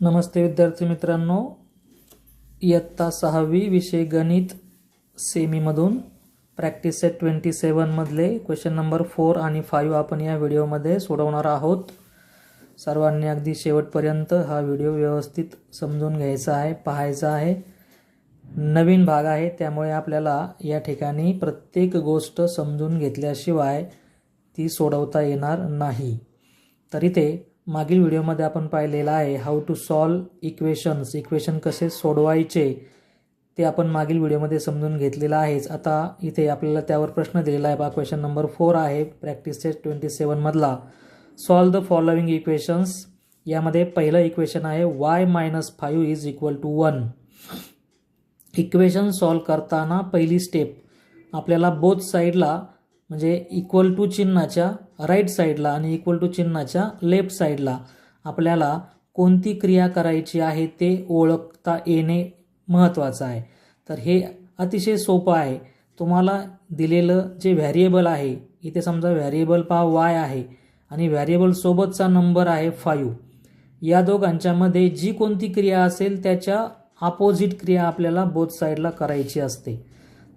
नमस्ते विद्यार्थी मित्रांनो. इयत्ता सहावी विषय गणित सेमीमधून प्रॅक्टिस सेट ट्वेंटी सेवनमधले क्वेश्चन नंबर फोर आणि फाईव्ह आपण या व्हिडिओमध्ये सोडवणार आहोत. सर्वांनी अगदी शेवटपर्यंत हा व्हिडिओ व्यवस्थित समजून घ्यायचा आहे पाहायचा आहे. नवीन भाग आहे त्यामुळे आपल्याला या ठिकाणी प्रत्येक गोष्ट समजून घेतल्याशिवाय ती सोडवता येणार नाही. तर इथे मागील व्हिडिओमध्ये आपण पाहिलेलं आहे how to solve equations equation कसे सोडवायचे ते आपण मागील व्हिडिओमध्ये समजून घेतलेलं आहेच. आता इथे आपल्याला त्यावर प्रश्न दिलेला आहे. बा क्वेश्चन नंबर फोर आहे. प्रॅक्टिस टेस्ट ट्वेंटी सेवनमधला सॉल्व द फॉलोविंग इक्वेशन्स यामध्ये पहिलं इक्वेशन आहे y minus five is equal to one equation solve करताना पहिली स्टेप आपल्याला बोथ साईडला म्हणजे इक्वल टू चिन्हाच्या राईट साईडला आणि इक्वल टू चिन्हाच्या लेफ्ट साईडला आपल्याला कोणती क्रिया करायची आहे ते ओळखता येणे महत्त्वाचं आहे. तर हे अतिशय सोपं आहे. तुम्हाला दिलेलं जे व्हॅरिएबल आहे इथे समजा व्हॅरिएबल पहा वाय आहे आणि व्हॅरिएबलसोबतचा नंबर आहे फाईव्ह या दोघांच्यामध्ये जी कोणती क्रिया असेल त्याच्या अपोजिट क्रिया आपल्याला बोथ साईडला करायची असते.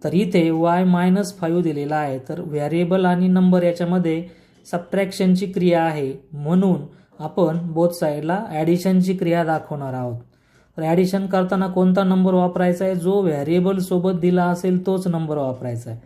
तर इथे वाय मायनस फाईव्ह दिलेला आहे. तर व्हॅरिएबल आणि नंबर याच्यामध्ये सबट्रॅक्शनची क्रिया आहे. म्हणून आपण बोथ साईडला ॲडिशनची क्रिया दाखवणार आहोत. तर ॲडिशन करताना कोणता नंबर वापरायचा आहे? जो व्हॅरिएबलसोबत दिला असेल तोच नंबर वापरायचा आहे.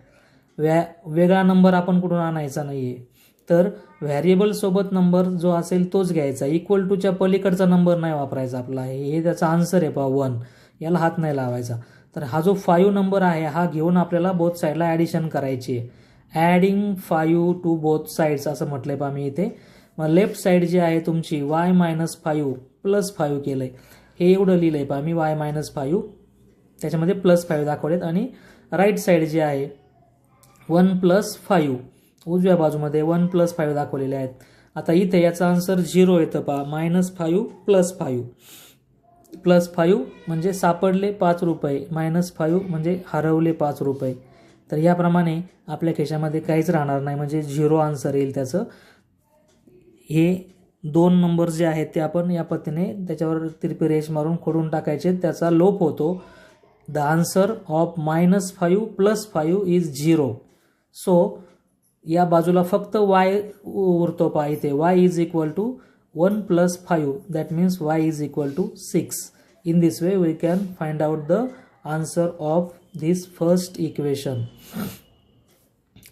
व्या वेगळा नंबर आपण कुठून आणायचा नाही आहे तर व्हॅरिएबलसोबत नंबर जो असेल तोच घ्यायचा. इक्वल टूच्या पलीकडचा नंबर नाही वापरायचा आपला. हे त्याचा आन्सर आहे पहा वन याला हात नाही लावायचा. तर हा जो फाईव्ह नंबर आहे हा घेऊन आपल्याला बोथ साईडला ॲडिशन करायची आहे. Adding five to both sides असं म्हटलंय पहा मी इथे. मग लेफ्ट साईड जी आहे तुमची y minus five plus five केलं आहे हे एवढं लिहिलं आहे पहा मी वाय मायनस फाईव्ह त्याच्यामध्ये प्लस फाईव्ह दाखवलेत. आणि राईट साईड जी आहे वन प्लस फाईव्ह उजव्या बाजूमध्ये वन प्लस फाईव्ह दाखवलेले आहेत. आता इथे याचा आन्सर झिरो येतं पहा minus five plus five plus five म्हणजे सापडले पाच रुपये मायनस फाईव्ह म्हणजे हरवले पाच रुपये. तर याप्रमाणे आपल्या खिशामध्ये काहीच राहणार नाही म्हणजे झिरो आन्सर येईल त्याचं. हे दोन नंबर जे आहेत ते आपण या पद्धतीने त्याच्यावर तिरपी रेष मारून खोडून टाकायचे. त्याचा लोप होतो. The answer of minus five plus five is zero so या बाजूला फक्त वाय उरतो पहा इथे. Y is equal to 1 plus 5 that means y is equal to 6 in this way we can find out the answer of this first equation.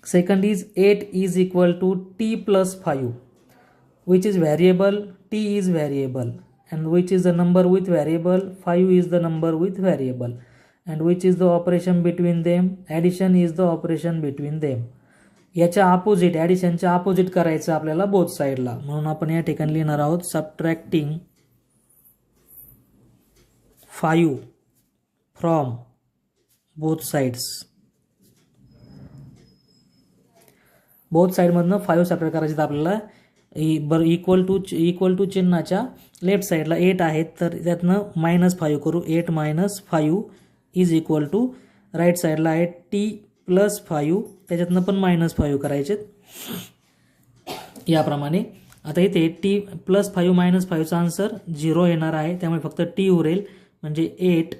Second is 8 is equal to t plus 5 which is variable t is variable and which is the number with variable 5 is the number with variable and which is the operation between them? Addition is the operation between them. याच्या opposite ॲडिशनच्या opposite करायचं आपल्याला both साईडला म्हणून आपण या ठिकाणी लिहिणार आहोत subtracting five from both sides both साईडमधनं five separate करायचे आपल्याला. E, बरं इक्वल टू इक्वल टू चिन्हाच्या लेफ्ट साईडला एट आहेत तर त्यातनं मायनस फायू करू. Eight minus five is equal to right साईडला आहे. टी प्लस फायू त्याच्यातनं पण मायनस फाईव्ह करायचे याप्रमाणे. आता इथे टी प्लस फाईव्ह मायनस फाईव्हचा आन्सर झिरो येणार आहे. त्यामुळे फक्त टी उरेल. म्हणजे eight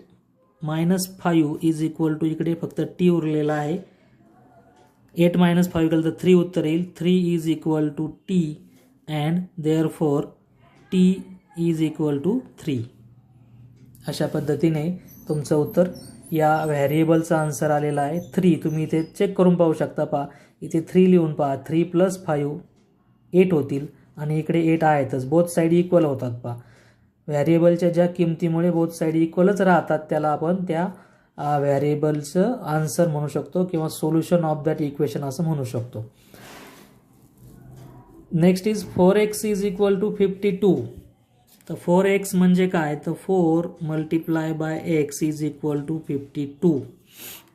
minus five is equal to इकडे फक्त टी उरलेला आहे. एट मायनस फाईव्ह केलं तर थ्री उत्तर येईल. Three is equal to t and therefore t is equal to three अशा पद्धतीने तुमचं उत्तर या व्हॅरिएबलचा आन्सर आलेला आहे थ्री तुम्ही इथे चेक करून पाहू शकता पहा. इथे थ्री लिहून पहा. थ्री प्लस फाईव्ह एट होतील आणि इकडे एट आहेतच. बोथ साईड इक्वल होतात पहा. व्हॅरिएबलच्या ज्या किमतीमुळे बोथ साईड इक्वलच राहतात त्याला आपण त्या व्हॅरिएबलचं आन्सर म्हणू शकतो किंवा सोल्युशन ऑफ दॅट इक्वेशन असं म्हणू शकतो. Next is four x is equal to fifty two तर फोर एक्स म्हणजे काय? तर four multiply by x is equal to fifty two.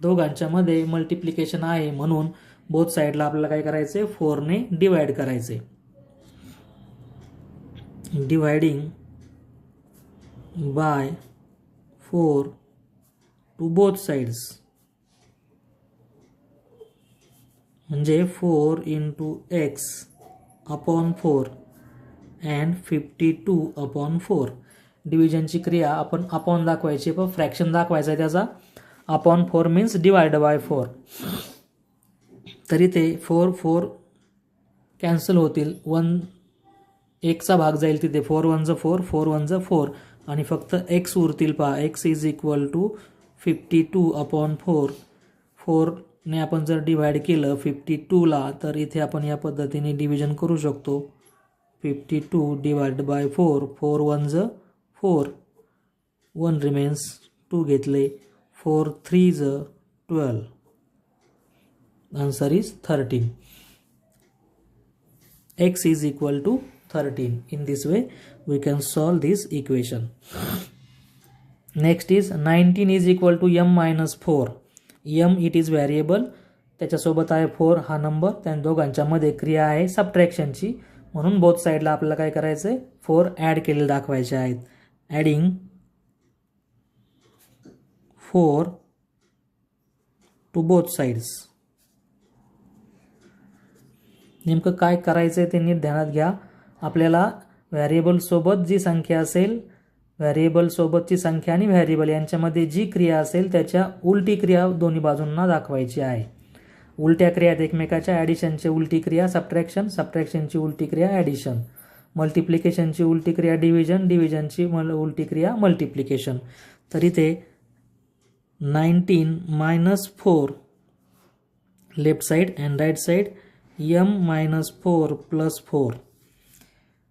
दोघांच्यामध्ये multiplication आहे म्हणून बोथ साईडला आपल्याला काय करायचं आहे फोरने डिवाइड करायचे dividing by four to both sides म्हणजे four into x upon four and fifty two upon four डिव्हिजनची क्रिया आपण अपॉन दाखवायची पण फ्रॅक्शन दाखवायचा आहे त्याचा. Upon four means divide by four तरी ते फोर फोर कॅन्सल होतील. वन एकचा भाग जाईल तिथे. फोर वनचं फोर फोर वनचं फोर आणि फक्त एक्स उरतील पहा. X is equal to fifty two upon four फोरने आपण जर डिवाइड केलं फिफ्टी टूला तर इथे आपण या पद्धतीने डिव्हिजन करू शकतो. Fifty two divide by four four one ज फोर वन रिमेन्स टू घेतले फोर थ्री ज twelve answer is thirteen x is equal to 13 in this way we can solve this equation. Next is 19 is equal to m minus 4 m it is variable. त्याच्यासोबत आहे four हा number त्या दोघांच्यामध्ये क्रिया आहे सबट्रॅक्शनची म्हणून both साईडला आपल्याला काय करायचं आहे फोर ॲड केलेले दाखवायचे आहेत. Adding four to both sides नेमकं काय करायचं आहे ते नीट ध्यानात घ्या. आपल्याला व्हॅरिएबलसोबत जी संख्या असेल व्हॅरिएबलसोबतची संख्या आणि व्हॅरिएबल यांच्यामध्ये जी क्रिया असेल त्याच्या उलटी क्रिया दोन्ही बाजूंना दाखवायची आहे. उलट्या क्रियात एकमेकाच्या ॲडिशनची उलटी क्रिया सबट्रॅक्शन सबट्रॅक्शनची उलटी क्रिया ॲडिशन मल्टिप्लिकेशनची उलटी क्रिया डिव्हिजन डिव्हिजनची मल उलटी क्रिया मल्टिप्लिकेशन तर इथे nineteen minus four left side and right side m minus four plus four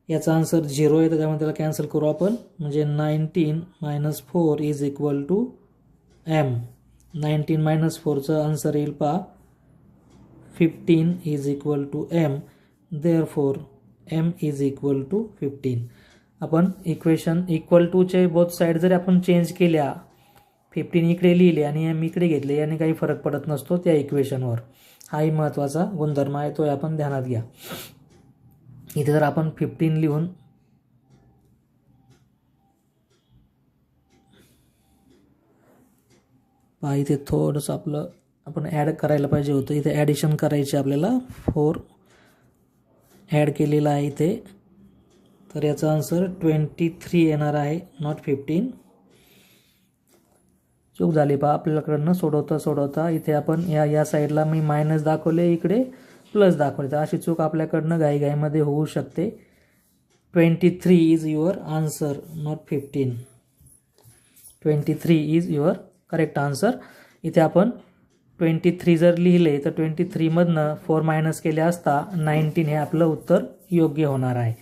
याचा आन्सर झिरो आहे तर त्यामुळे त्याला कॅन्सल करू आपण. म्हणजे nineteen minus four is equal to m nineteen minus फोरचं answer येईल पहा. Fifteen is equal to m therefore m is equal to fifteen आपण इक्वेशन इक्वल टूचे बोथ साईड जरी आपण चेंज केल्या फिफ्टीन इकडे लिहिले आणि एम इकडे घेतले याने काही फरक पडत नसतो त्या इक्वेशनवर हाही महत्त्वाचा गुणधर्म आहे तो आपण ध्यानात घ्या. इथे जर आपण फिफ्टीन लिहून पहा इथे थोडंसं आपलं आपण ॲड करायला पाहिजे होतं. इथे ॲडिशन करायचे आपल्याला. फोर ॲड केलेलं आहे इथे. तर याचा आन्सर ट्वेंटी थ्री येणार आहे नॉट फिफ्टीन चूक झाली पहा आपल्याकडनं सोडवता सोडवता. इथे आपण या या साईडला मी मायनस दाखवले इकडे प्लस दाखवले. तर अशी चूक आपल्याकडनं घाईघाईमध्ये होऊ शकते. Twenty three is your answer not fifteen twenty three is your correct answer इथे आपण ट्वेंटी थ्री जर लिहिले तर ट्वेंटी थ्रीमधनं फोर मायनस केले असता नाईन्टीन हे आपलं उत्तर योग्य होणार आहे.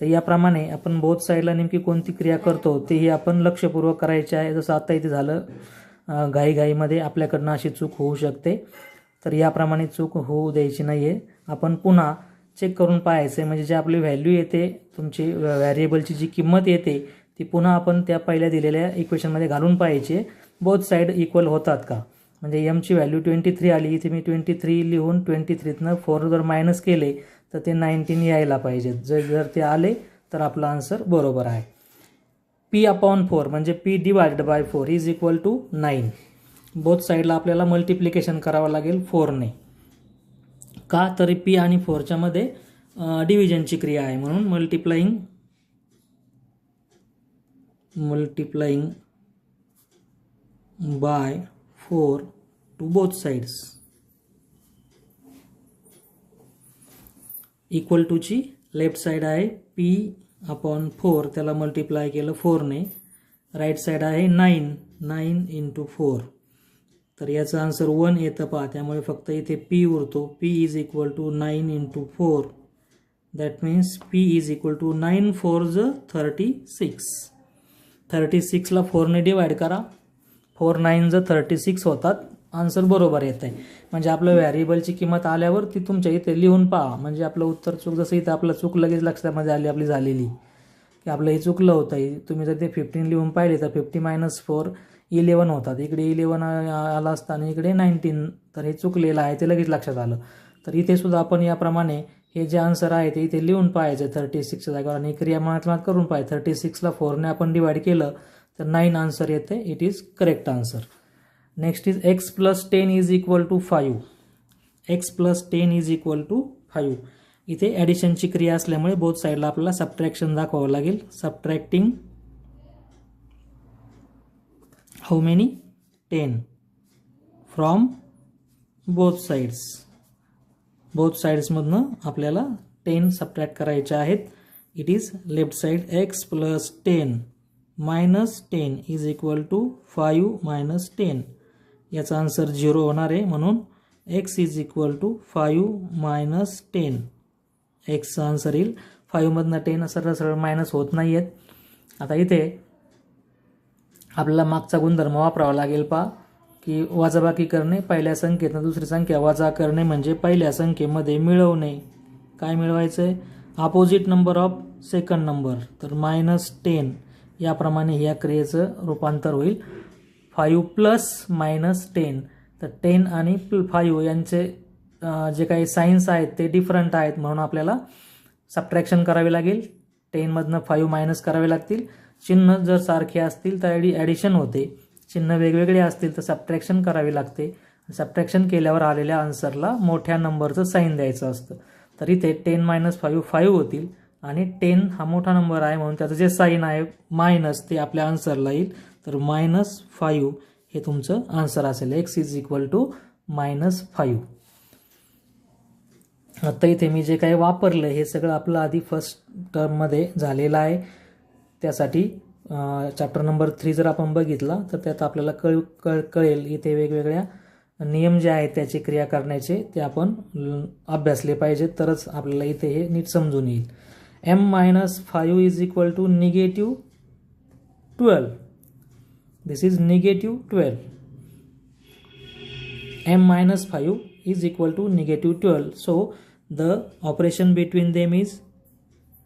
तर याप्रमाणे आपण बोथ साईडला नेमकी कोणती क्रिया करतो तेही आपण लक्षपूर्वक करायचे आहे. जसं आता इथे झालं घाईघाईमध्ये आपल्याकडनं अशी चूक होऊ शकते. तर याप्रमाणे चूक होऊ द्यायची नाही आहे आपण पुन्हा चेक करून पाहायचं आहे म्हणजे जे आपली व्हॅल्यू येते तुमची व्हॅरिएबलची जी किंमत येते ती पुन्हा आपण त्या पहिल्या दिलेल्या इक्वेशनमध्ये घालून पाहायची बोथ साईड इक्वल होतात का? म्हणजे एमची व्हॅल्यू ट्वेंटी थ्री आली इथे मी ट्वेंटी थ्री लिहून ट्वेंटी थ्रीतनं फोर जर मायनस केले तर ते नाईन्टीन यायला पाहिजेत जर जर ते आले तर आपला आन्सर बरोबर आहे. पी अपॉन फोर म्हणजे p divided by four is equal to nine both साईडला आपल्याला मल्टिप्लिकेशन करावं लागेल फोरने का तरी पी आणि फोरच्यामध्ये डिव्हिजनची क्रिया आहे म्हणून multiplying multiplying by four to both sides equal टूची left side आहे पी अपॉन फोर त्याला मल्टिप्लाय केलं फोरने राईट साईड आहे नाईन नाईन इंटू फोर तर याचा आन्सर वन येतं पहा त्यामुळे फक्त इथे पी उरतो. P is equal to nine into four that means p is equal to nine four ज थर्टी सिक्स थर्टी सिक्सला फोरने डिवाईड करा. फोर नाईन जर थर्टी सिक्स होतात आन्सर बरोबर येत आहे म्हणजे आपलं व्हॅरिएबलची किंमत आल्यावर ती तुमच्या इथे लिहून पहा. म्हणजे आपलं उत्तर चूक जसं इथं आपलं चूक लगेच लक्षामध्ये आली आपली झालेली. की आपलं हे चुकलं होतं. तुम्ही जर ते फिफ्टीन लिहून पाहिले तर फिफ्टी मायनस फोर इलेवन होतात. इकडे इलेवन आला असताना इकडे नाईन्टीन तर हे चुकलेलं आहे ते लगेच लक्षात आलं. तर इथे सुद्धा आपण याप्रमाणे हे जे आन्सर आहे ते इथे लिहून पाहायचं. थर्टी सिक्सच्या जागेवर आणि क्रिया करून पाहिजे थर्टी सिक्सला फोरने आपण डिवाईड केलं. तर नाईन आन्सर येते. It is correct answer next is x plus ten is equal to five x plus ten is equal to five इथे ॲडिशनची क्रिया असल्यामुळे बोथ साईडला आपल्याला सबट्रॅक्शन दाखवावं लागेल. Subtracting how many ten from both sides both साईड्समधनं आपल्याला टेन सबट्रॅक्ट करायचे आहेत. It is left side x plus ten minus ten is equal to five minus ten. याचा आन्सर झिरो होणार आहे म्हणून x is equal to five minus ten. एक्सचा answer येईल. फाईव्हमधनं टेन सरळ सरळ मायनस होत नाही आहेत आता इथे आपल्याला मागचा गुणधर्म वापरावा लागेल पा की वाजाबाकी करणे पहिल्या संख्येतनं दुसरी संख्या वाजा करणे म्हणजे पहिल्या संख्येमध्ये मिळवणे. काय मिळवायचं आहे opposite number of second number तर मायनस टेन याप्रमाणे या क्रियेचं रूपांतर होईल. Five plus minus ten. तर टेन आणि फाईव्ह यांचे जे काही सायन्स आहेत ते डिफरंट आहेत म्हणून आपल्याला सबट्रॅक्शन करावे लागेल. टेनमधनं फाईव्ह मायनस करावे लागतील. चिन्ह जर सारखे असतील तर ॲडी ॲडिशन होते. चिन्ह वेगवेगळे असतील तर सबट्रॅक्शन करावे लागते. सबट्रॅक्शन केल्यावर आलेल्या आन्सरला मोठ्या नंबरचं साईन द्यायचं असतं. तर इथे टेन मायनस फाईव्ह फाईव्ह होतील. आणि टेन हा मोठा नंबर आहे म्हणून त्याचं जे साईन आहे मायनस ते आपल्या आन्सरला येईल. तर मायनस फाईव्ह हे तुमचं आन्सर असेल. X is equal to minus five आता इथे मी जे काही वापरलं हे सगळं आपलं आधी फर्स्ट टर्ममध्ये झालेलं आहे. त्यासाठी चॅप्टर नंबर थ्री जर आपण बघितला तर त्यात आपल्याला कळ कळ कळेल इथे वेगवेगळ्या नियम जे आहेत त्याची क्रिया करण्याचे ते आपण अभ्यासले पाहिजेत. तरच आपल्याला इथे हे नीट समजून येईल. M minus five is equal to negative twelve this is negative twelve m minus 5 is equal to negative 12 so the operation between them is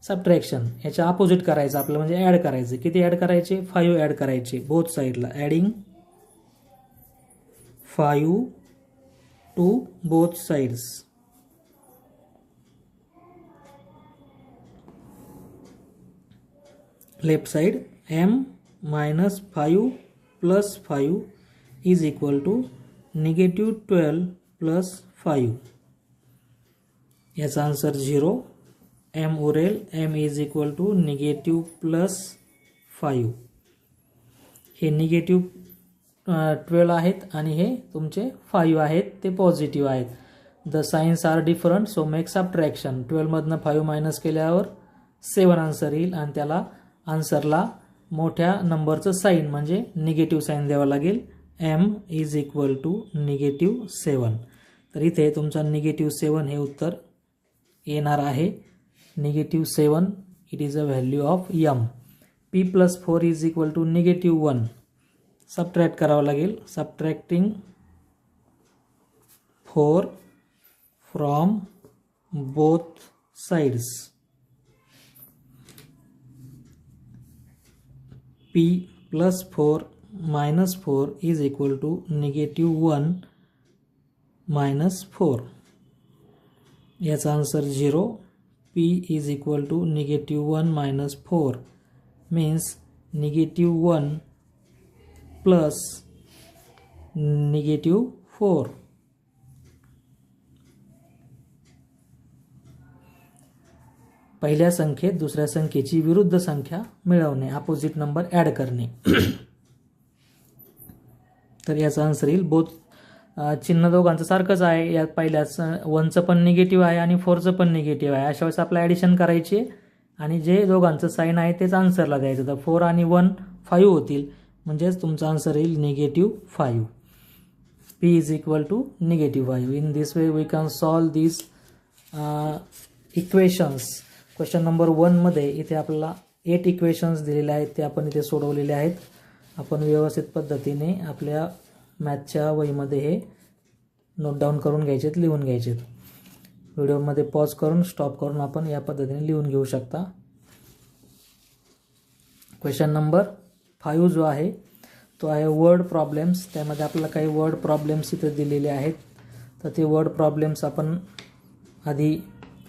subtraction याच्या अपोजिट करायचं आपलं म्हणजे ॲड करायचं. किती ॲड करायचे? फायू ॲड करायचे. बोथ साईडला adding five to both sides left side m minus five plus five is equal to negative twelve plus five याचा आन्सर झिरो एम उरेल m is equal to negative plus five हे negative twelve आहेत आणि हे तुमचे five आहेत ते positive आहेत. The signs are different so make subtraction ट्वेल्वमधनं five minus केल्यावर सेवन आन्सर येईल आणि त्याला आन्सरला मोठ्या नंबरचं साईन म्हणजे निगेटिव्ह साईन द्यावं लागेल. M is equal to negative seven तर इथे तुमचा निगेटिव्ह सेवन हे उत्तर येणार आहे. Negative seven it is a value of m p plus four is equal to negative one subtract करावं लागेल. Subtracting four from both sides p plus four minus four is equal to negative one minus four याचा answer zero p is equal to negative one minus four means negative one plus negative four पहिल्या संख्येत दुसऱ्या संख्येची विरुद्ध संख्या मिळवणे opposite number add करणे. तर याचा आन्सर येईल. बोथ चिन्ह दोघांचं सारखंच आहे. यात पहिल्याच वनचं पण निगेटिव्ह आहे आणि फोरचं पण निगेटिव्ह आहे. अशा वेळेस आपल्याला ॲडिशन करायची आणि जे दोघांचं साईन आहे तेच आन्सरला द्यायचं. तर फोर आणि वन फाईव्ह होतील. म्हणजेच तुमचा आन्सर येईल negative five p is equal to negative five in this way we can solve this equations question number वनमध्ये इथे आपल्याला एट इक्वेशन्स दिलेले आहेत ते आपण इथे सोडवलेले आहेत. आपण व्यवस्थित पद्धतीने आपल्या मॅथच्या वहीमध्ये हे नोट डाऊन करून घ्यायचेत लिहून घ्यायचेत. व्हिडिओमध्ये पॉज करून स्टॉप करून आपण या पद्धतीने लिहून घेऊ शकता. क्वेश्चन नंबर फाईव्ह जो आहे तो आहे वर्ड प्रॉब्लेम्स त्यामध्ये आपल्याला काही वर्ड प्रॉब्लेम्स इथे दिलेले आहेत. तर ते वर्ड प्रॉब्लेम्स आपण आधी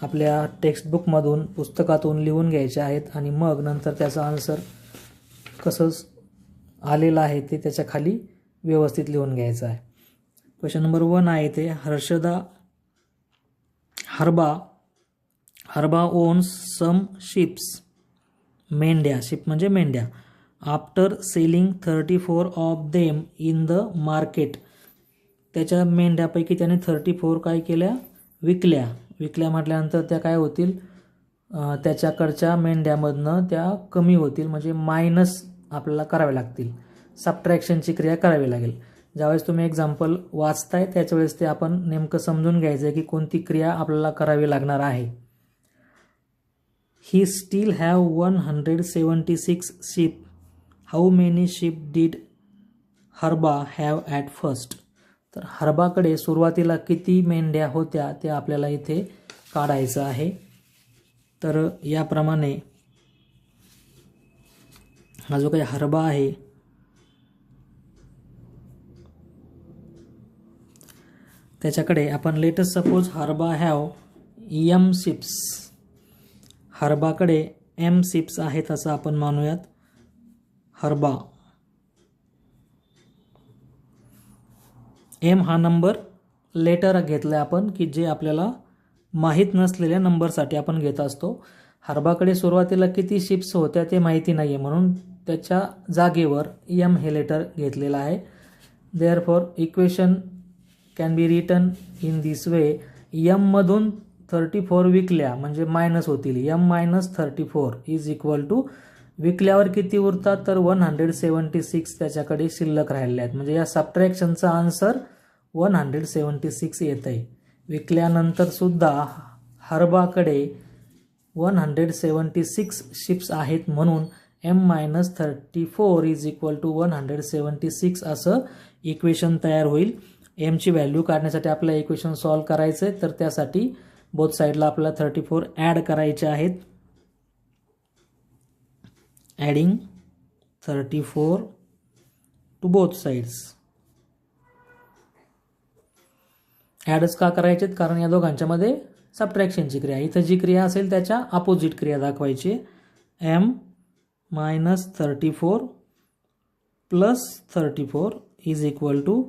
आपल्या टेक्स्टबुकमधून पुस्तकातून लिहून घ्यायचे आहेत आणि मग नंतर त्याचा आन्सर कसं आलेलं आहे ते त्याच्याखाली व्यवस्थित लिहून घ्यायचं आहे. क्वेश्चन नंबर वन आहे ते हर्षदा हरबा हरबा ओन्स सम शिप्स मेंढ्या शिप म्हणजे मेंढ्या. After selling thirty four of them in the market त्याच्या मेंढ्यापैकी त्याने थर्टी फोर काय केल्या? विकल्या. विकल्या म्हटल्यानंतर त्या काय होतील? त्याच्याकडच्या मेंढ्यामधनं त्या कमी होतील म्हणजे मायनस आपल्याला करावे लागतील. सबट्रॅक्शनची क्रिया करावी लागेल. ज्यावेळेस तुम्ही एक्झाम्पल वाचताय त्याच्यावेळेस ते आपण नेमकं समजून घ्यायचं आहे की कोणती क्रिया आपल्याला करावी लागणार आहे. He still have one hundred seventy six sheep how many sheep did Herba have at first तर हरबाकडे सुरुवातीला किती मेंढ्या होत्या ते आपल्याला इथे काढायचं आहे. तर याप्रमाणे हा जो काही हरबा आहे त्याच्याकडे आपण let us suppose Herba have m sheeps. हरबाकडे M sheeps आहेत असं आपण मानूयात. हरबा. एम हा नंबर लेटर घेतला आपण की जे आपल्याला माहीत नसलेल्या नंबरसाठी आपण घेत असतो. हरबाकडे सुरुवातीला किती शिप्स होत्या ते माहिती नाही आहे म्हणून त्याच्या जागेवर एम हे लेटर घेतलेलं आहे. Therefore equation can be written in this way यममधून thirty four विकल्या म्हणजे मायनस होतील. M minus thirty four is equal to विकल्यावर किती उरतात? तर वन हंड्रेड सेवन्टी सिक्स त्याच्याकडे शिल्लक राहिलेल्या आहेत. म्हणजे या सबट्रॅक्शनचा answer one hundred seventy six येत आहे विकल्यानंतरसुद्धा हर्बाकडे हरबाकडे one hundred seventy six sheeps आहेत म्हणून m minus thirty four is equal to one hundred seventy six असं इक्वेशन तयार होईल. एमची व्हॅल्यू काढण्यासाठी आपल्याला इक्वेशन सॉल्व करायचं आहे तर त्यासाठी बोथ साईडला आपल्याला थर्टी फोर ॲड करायचे आहेत. Adding thirty four to both sides ॲडच का करायचे कारण या दोघांच्यामध्ये सबट्रॅक्शनची क्रिया. इथं जी क्रिया असेल त्याच्या अपोजिट क्रिया दाखवायची. M minus thirty four plus thirty four is equal to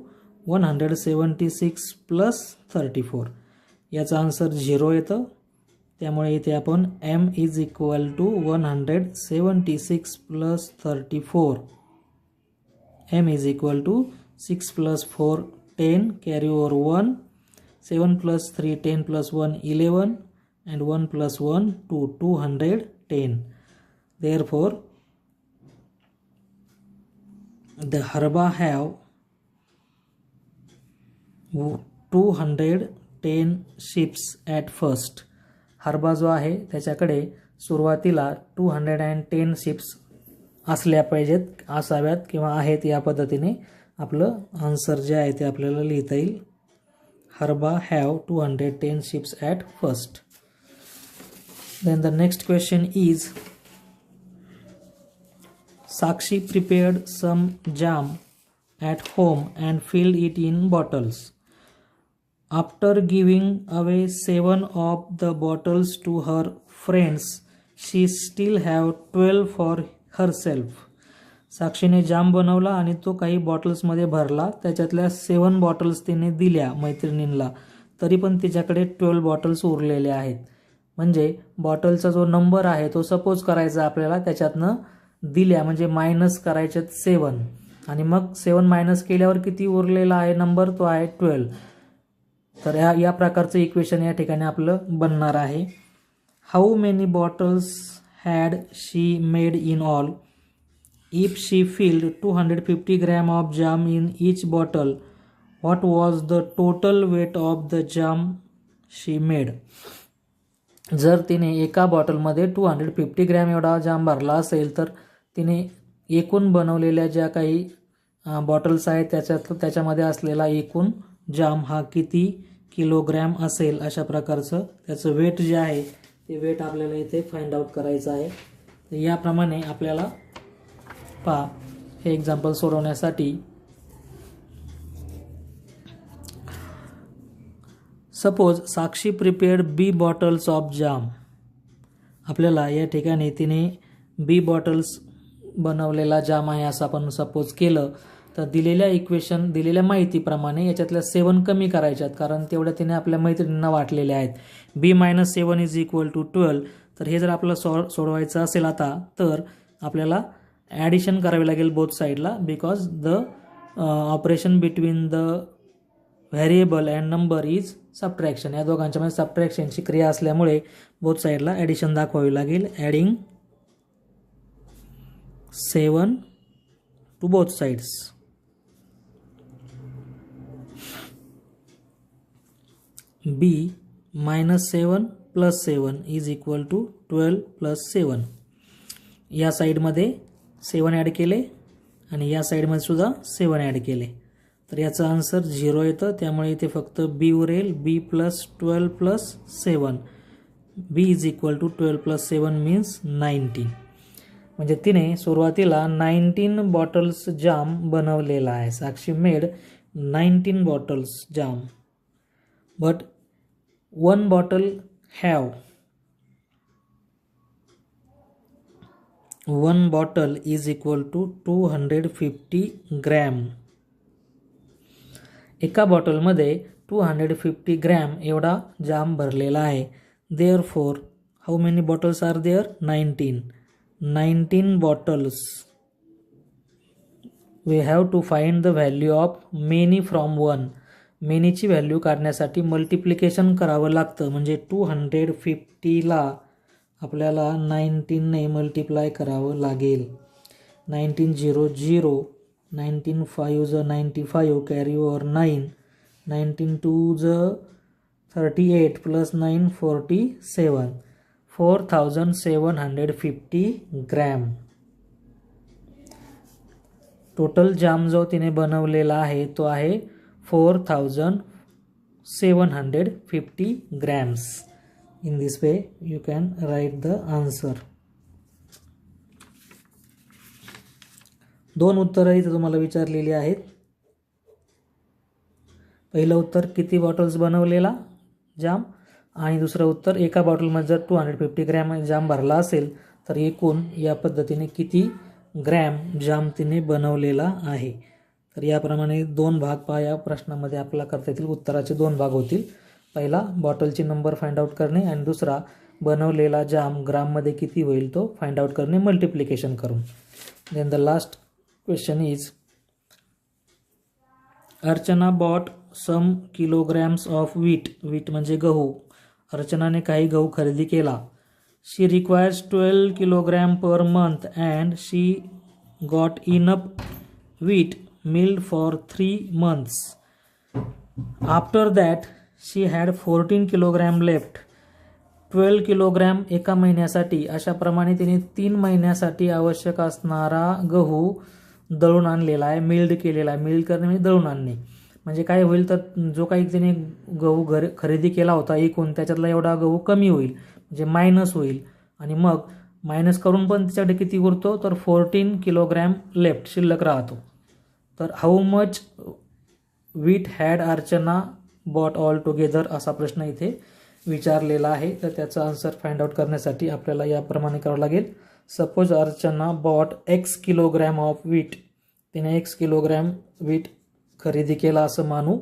one hundred seventy six plus thirty four याचं आन्सर झिरो येतं. त्यामुळे इथे आपण m is equal to one hundred seventy six plus thirty four m is equal to six plus four ten carry over one seven plus three ten plus one eleven and one plus one two two hundred ten. Therefore the herba have 210 ships at first. हरबा जो आहे त्याच्याकडे सुरुवातीला two hundred and ten sheeps असल्या पाहिजेत असाव्यात किंवा आहेत या पद्धतीने आपलं आन्सर जे आहे ते आपल्याला लिहिता येईल. Harba have 210 ships at first. Then the next question is Sakshi prepared some jam at home and filled it in bottles. After giving away seven of the bottles to her friends, she still have 12 for herself. साक्षीने जाम बनवला आणि तो काही बॉटल्समध्ये भरला. त्याच्यातल्या सेवन bottles तिने दिल्या मैत्रिणींना तरी पण तिच्याकडे ट्वेल्व बॉटल्स उरलेले आहेत. म्हणजे बॉटलचा जो नंबर आहे तो सपोज करायचा आपल्याला त्याच्यातनं दिल्या. म्हणजे मायनस करायच्यात सेवन आणि मग सेवन मायनस केल्यावर किती उरलेला आहे नंबर तो आहे ट्वेल्व तर या या प्रकारचं इक्वेशन या ठिकाणी आपलं बनणार आहे. How many bottles had she made in all If she filled two hundred fifty gram of jam in each bottle the was the total weight of the jam she made जर तिने एका बॉटलमध्ये two hundred fifty gram एवढा jam भरला असेल तर तिने एकूण बनवलेल्या ज्या काही बॉटल्स आहेत त्याच्यात त्याच्यामध्ये असलेला एकूण जाम हा किती किलोग्रॅम असेल अशा प्रकारचं त्याचं वेट जे आहे ते वेट आपल्याला इथे फाइंड आउट करायचं आहे. याप्रमाणे आपल्याला पहा हे एक्झाम्पल सोडवण्यासाठी. Suppose Sakshi prepared b bottles of jam आपल्याला या ठिकाणी तिने बी बॉटल्स बनवलेला जाम आहे असं आपण सपोज केलं. तर दिलेल्या इक्वेशन दिलेल्या माहितीप्रमाणे याच्यातल्या सेवन कमी करायच्यात कारण तेवढ्या तिने आपल्या मैत्रिणींना वाटलेल्या आहेत. B minus seven is equal to twelve तर हे जर आपलं सॉ सोडवायचं असेल आता तर आपल्याला ॲडिशन करावी लागेल बोथ साईडला because the operation between the variable and number is subtraction या दोघांच्यामध्ये सबट्रॅक्शनची क्रिया असल्यामुळे बोथ साईडला ॲडिशन दाखवावी लागेल adding seven to both sides B minus seven plus seven is equal to twelve plus seven या साईडमध्ये सेवन ॲड केले. आणि या साईडमध्ये सुद्धा सेवन ॲड केले. तर याचं आन्सर झिरो येतं. त्यामुळे इथे फक्त बी उरेल. B plus twelve plus seven B is equal to twelve plus seven means nineteen म्हणजे तिने सुरुवातीला नाईन्टीन बॉटल्स जाम बनवलेला आहे. Sakshi made nineteen bottles jam but one bottle have one bottle is equal to two hundred fifty gram एका बॉटलमध्ये two hundred fifty gram एवढा jam भरलेला आहे. Therefore how many bottles are there nineteen nineteen bottles we have to find the value of many from one मेनीची value काढण्यासाठी multiplication करावं लागतं. म्हणजे two hundred फिफ्टीला आपल्याला नाईन्टीनने मल्टिप्लाय करावं लागेल. Nineteen zero zero nineteen five ज ninety five carry over nine nineteen two ज thirty eight plus nine forty seven four thousand seven hundred fifty gram total jam जो तिने बनवलेला आहे तो आहे four thousand seven hundred fifty grams in this way you can write the answer दोन उत्तरं इथं तुम्हाला विचारलेली आहेत. पहिलं उत्तर किती बॉटल्स बनवलेला जाम आणि दुसरं उत्तर एका बॉटलमध्ये जर two hundred fifty gram jam भरला असेल तर एकूण या पद्धतीने किती ग्रॅम जाम तिने बनवलेला आहे? तर याप्रमाणे दोन भाग पहा या प्रश्नामध्ये आपल्याला करता येतील उत्तराचे दोन भाग होतील. पहिला बॉटलची नंबर फाइंड आउट करणे आणि दुसरा बनवलेला जाम ग्राममध्ये किती होईल तो फाइंड आउट करणे मल्टिप्लिकेशन करून. Then the last question is Archana bought some kilograms of wheat wheat म्हणजे गहू. अर्चनाने काही गहू खरेदी केला. She requires twelve kilogram per month and she got in up wheat milled for three months after that she had fourteen kilogram left. Twelve kilogram एका महिन्यासाठी. अशाप्रमाणे तिने तीन महिन्यासाठी आवश्यक असणारा गहू दळून आणलेला आहे मिल्ड केलेला आहे. मिल्ड करणे म्हणजे दळून आणणे. म्हणजे काय होईल तर जो काही तिने गहू घर खरेदी केला होता एकूण त्याच्यातला एवढा गहू कमी होईल. म्हणजे मायनस होईल. आणि मग मायनस करून पण तिच्याकडे किती उरतो? तर फोर्टीन किलोग्रॅम लेफ्ट शिल्लक राहतो. तर how much wheat had Archana bought all together असा प्रश्न इथे विचारलेला आहे. तर त्याचा आन्सर फाइंड आउट करण्यासाठी आपल्याला याप्रमाणे करावं लागेल. Suppose Archana bought X kilogram of wheat तिने एक्स किलोग्रॅम वीट खरेदी केला असं मानू.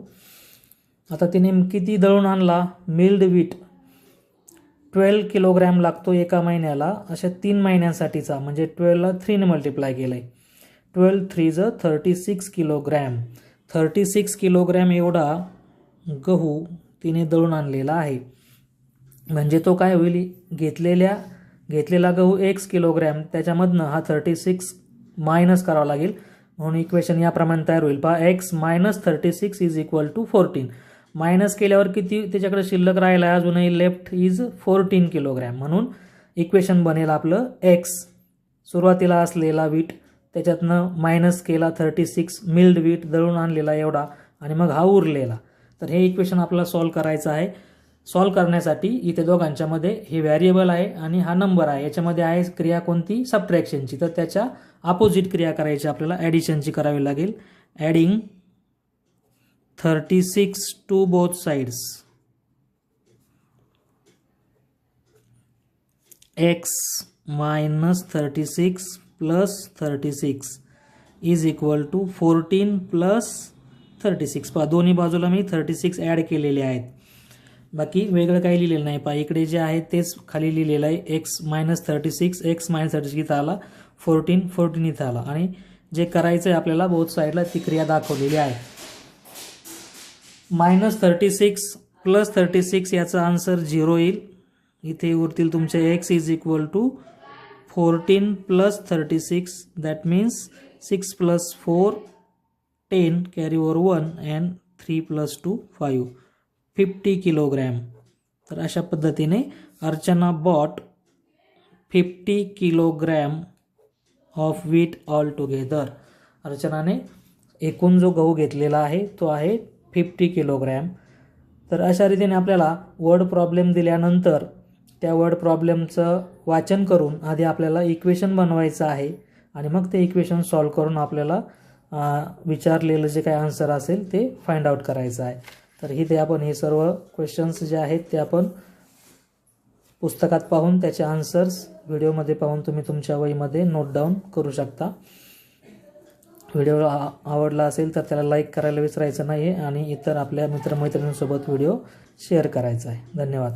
आता तिने किती दळून आणला? मिल्ड वीट ट्वेल्व किलोग्रॅम लागतो एका महिन्याला. अशा तीन महिन्यांसाठीचा. म्हणजे ट्वेल्वला थ्रीने मल्टिप्लाय केलं आहे twelve threes thirty six kilogram thirty six kilogram एवढा गहू तिने दळून आणलेला आहे. म्हणजे तो काय होईल? घेतलेल्या घेतलेला गहू एक्स किलोग्रॅम त्याच्यामधनं हा थर्टी सिक्स मायनस करावा लागेल. म्हणून इक्वेशन याप्रमाणे तयार होईल. पहा X minus thirty six is equal to fourteen minus केल्यावर किती त्याच्याकडे शिल्लक राहिला आहे अजूनही लेफ्ट इज फोर्टीन किलोग्रॅम म्हणून इक्वेशन बनेल आपलं एक्स सुरुवातीला असलेला वीट त्याच्यातनं मायनस केला थर्टी सिक्स मिल्ड वीट दळून आणलेला एवढा. आणि मग हा उरलेला. तर हे इक्वेशन आपल्याला सॉल्व करायचं आहे. सॉल्व करण्यासाठी इथे दोघांच्यामध्ये हे व्हॅरिएबल आहे आणि हा नंबर आहे. याच्यामध्ये आहे क्रिया कोणती? सबट्रॅक्शनची तर त्याच्या अपोजिट क्रिया करायची आपल्याला ॲडिशनची करावी लागेल. Adding thirty six to both sides X minus thirty six plus thirty six is equal to fourteen plus thirty six पहा दोन्ही बाजूला मी थर्टी सिक्स ॲड केलेले आहेत. बाकी वेगळं काही लिहिलेलं नाही. पहा इकडे जे आहे तेच खाली लिहिलेलं आहे. X minus thirty six X minus thirty six इथं आला. फोर्टीन फोर्टीन इथं आला. आणि जे करायचं आहे आपल्याला बोथ साईडला ती क्रिया दाखवलेली आहे. Minus thirty six plus thirty six याचा आन्सर झिरो येईल. इथे उरतील तुमचे X is equal to fourteen plus thirty six that means six plus four ten carry over one and three plus two five fifty kilogram तर अशा पद्धतीने Archana bought fifty kilogram of wheat all together अर्चनाने एकूण जो गहू घेतलेला आहे तो आहे फिफ्टी किलोग्रॅम तर अशा रीतीने आपल्याला वर्ड प्रॉब्लेम दिल्यानंतर त्या वर्ड प्रॉब्लेमचं वाचन करून आधी आपल्याला इक्वेशन बनवायचं आहे आणि मग ते इक्वेशन सॉल्व करून आपल्याला विचारलेलं जे काही आन्सर असेल ते फाइंड आउट करायचं आहे. तर ही ते आपण हे सर्व क्वेश्चन्स जे आहेत ते आपण पुस्तकात पाहून त्याचे आन्सर्स व्हिडिओमध्ये पाहून तुम्ही तुमच्या वहीमध्ये नोट डाऊन करू शकता. व्हिडिओ आ- आवडला असेल तर त्याला लाईक करायला विसरायचं नाही आहे आणि इतर आपल्या मित्रमैत्रिणींसोबत व्हिडिओ शेअर करायचा आहे. धन्यवाद.